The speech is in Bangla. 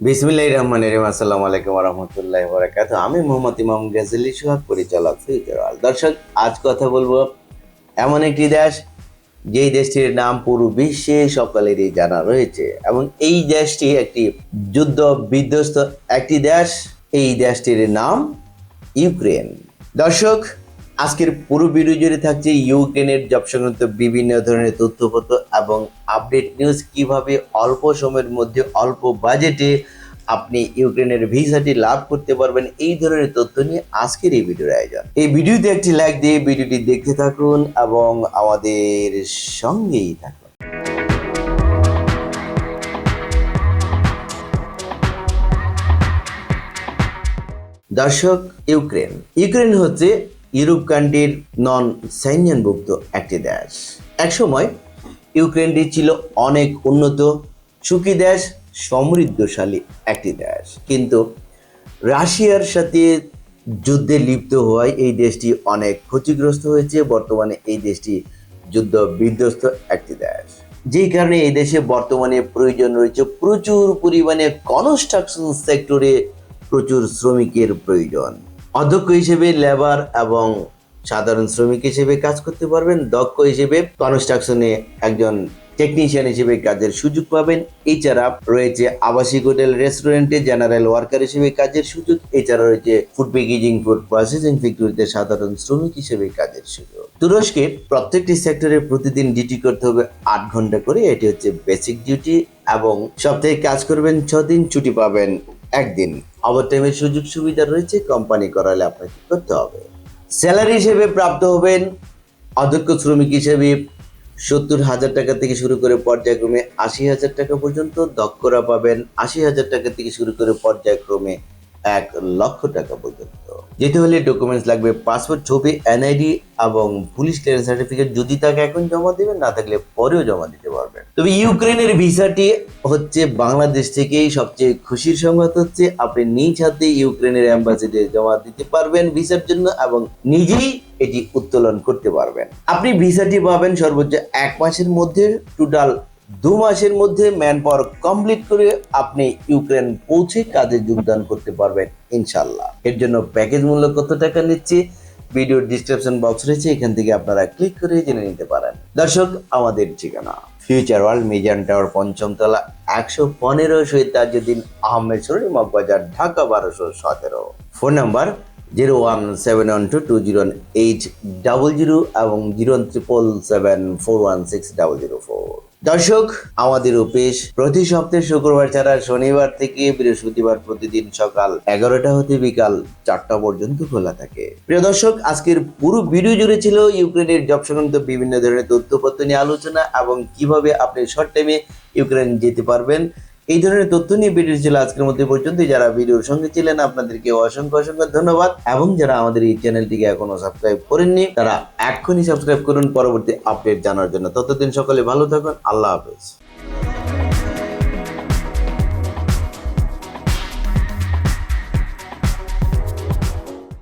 বিসমিল্লাহির রহমানির রহিম। আসসালামু আলাইকুম রাহমাতুল্লাহি ওয়া বারাকাতুহু। আমি মোহাম্মদ ইমাম গাজী সোহাগ পরিচালক ফিউচার দর্শক, আজ কথা বলব এমন একটি দেশ, যেই দেশটির নাম পুরো বিশ্বে সকলেরই জানা রয়েছে। এবং এই দেশটি একটি যুদ্ধ বিধ্বস্ত একটি দেশ, এই দেশটির নাম ইউক্রেন। দর্শক আজকের পুরো ভিডিও জুড়ে থাকছে ইউক্রেনের জব সংক্রান্ত বিভিন্ন ধরনের তথ্যপত্র এবং আপডেট নিউজ কীভাবে অল্প সময়ের মধ্যে, অল্প বাজেটে আপনি ইউক্রেনের ভিসাটি লাভ করতে পারবেন, এই ধরনের তথ্য নিয়ে আজকের এই ভিডিওর আয়োজন। এই ভিডিওতে একটি লাইক দিয়ে ভিডিওটি দেখতে থাকুন এবং আমাদের সঙ্গেই থাকুন। দর্শক, ইউক্রেন। ইউক্রেন হচ্ছে ইউরোপ কান্ট্রির নন সাইনিয়ানভুক্ত একটি দেশ। একসময় ইউক্রেনটি ছিল অনেক উন্নত, সুখী দেশ, সমৃদ্ধশালী একটি দেশ। কিন্তু রাশিয়ার সাথে যুদ্ধে লিপ্ত হওয়ায় এই দেশটি অনেক ক্ষতিগ্রস্ত হয়েছে। বর্তমানে এই দেশটি যুদ্ধ বিধ্বস্ত একটি দেশ। যেই কারণে এই দেশে বর্তমানে প্রয়োজন রয়েছে প্রচুর পরিমাণে কনস্ট্রাকশন সেক্টরে প্রচুর শ্রমিকের প্রয়োজন। অধ্যক্ষ হিসেবে লেবার এবং সাধারণ শ্রমিক হিসেবে কাজ করতে পারবেন। দক্ষ হিসেবে কনস্ট্রাকশনে একজন টেকনিশিয়ান হিসেবে কাজের সুযোগ পাবেন। এছাড়া রয়েছে আবাসিক হোটেল রেস্টুরেন্টে জেনারেল ওয়ার্কার হিসেবে কাজের সুযোগ। এছাড়া রয়েছে ফুড প্যাকেজিং ফুড প্রসেসিং ফ্যাক্টরিতে সাধারণ শ্রমিক হিসেবে কাজের সুযোগ। তুরস্কের প্রত্যেকটি সেক্টরে প্রতিদিন ডিউটি করতে হবে আট ঘণ্টা করে। এটি হচ্ছে বেসিক ডিউটি এবং সপ্তাহে কাজ করবেন ছ দিন ছুটি পাবেন একদিন ওভারটাইমের সুযোগ সুবিধা রয়েছে কোম্পানি করালে আপনাকে করতে হবে। স্যালারি হিসেবে প্রাপ্ত হবেন অধ্যক্ষ শ্রমিক হিসেবে সত্তর হাজার টাকা থেকে শুরু করে পর্যায়ক্রমে আশি হাজার টাকা পর্যন্ত, দক্ষরা পাবেন আশি হাজার টাকা থেকে শুরু করে পর্যায়ক্রমে এক লক্ষ টাকা পর্যন্ত। যেতে হলে ডকুমেন্টস লাগবে পাসপোর্ট ছবি এনআইডি এবং পুলিশ ক্লিয়ারেন্স সার্টিফিকেট যদি তাকে এখন জমা দেবেন, না থাকলে পরেও জমা দিতে পারবেন। তবে ইউক্রেনের ভিসাটি হচ্ছে বাংলাদেশ থেকেই সবচেয়ে খুশির সংবাদ হচ্ছে, আপনি নিজ হাতে ইউক্রেনের অ্যাম্বাসিডে জমা দিতে পারবেন ভিসার জন্য এবং নিজেই এটি উত্তোলন করতে পারবেন। আপনি ভিসাটি পাবেন সর্বোচ্চ এক মাসের মধ্যে টোটাল দু মাসের মধ্যে ম্যান পাওয়ার কমপ্লিট করে আপনি ইউক্রেন পৌঁছে কাজে যোগদান করতে পারবেন ইনশাল্লাহ এর জন্য প্যাকেজ মূল্য কত টাকা নিচ্ছে ভিডিওর ডিসক্রিপশন বক্স রয়েছে, এখান থেকে আপনারা ক্লিক করে জেনে নিতে পারেন। দর্শক, আমাদের ঠিকানা। ফিউচার ওয়ার্ল্ড মিজান টাওয়ার পঞ্চম তলা একশো পনেরো শহীদ তাজুদ্দিন আহমেদ সরি মগবাজার, ঢাকা বারোশো সতেরো। Phone number zero one seven one two two zero eight double zero এবং zero triple seven four one six double zero four. দর্শক, আমাদের অফিস প্রতি সপ্তাহে শুক্রবার ছাড়া শনিবার থেকে বৃহস্পতিবার প্রতিদিন সকাল এগারোটা হতে বিকাল চারটা পর্যন্ত খোলা থাকে। প্রিয় দর্শক, আজকের পুরো ভিডিও জুড়ে ছিল ইউক্রেনের জব সংক্রান্ত বিভিন্ন ধরনের তথ্যপত্র নিয়ে আলোচনা এবং কীভাবে আপনি শর্ট টাইমে ইউক্রেন যেতে পারবেন। এই ধরনের তথ্য নিয়ে ভিডিও ছিল আজকের মধ্যে পর্যন্ত যারা ভিডিওর সঙ্গে ছিলেন, আপনাদেরকে অসংখ্য অসংখ্য ধন্যবাদ। এবং যারা আমাদের এই চ্যানেলটিকে এখনও সাবস্ক্রাইব করেননি, তারা এখনই সাবস্ক্রাইব করুন। পরবর্তী আপডেট জানার জন্য ততদিন সকলে ভালো থাকুন। আল্লাহ হাফেজ।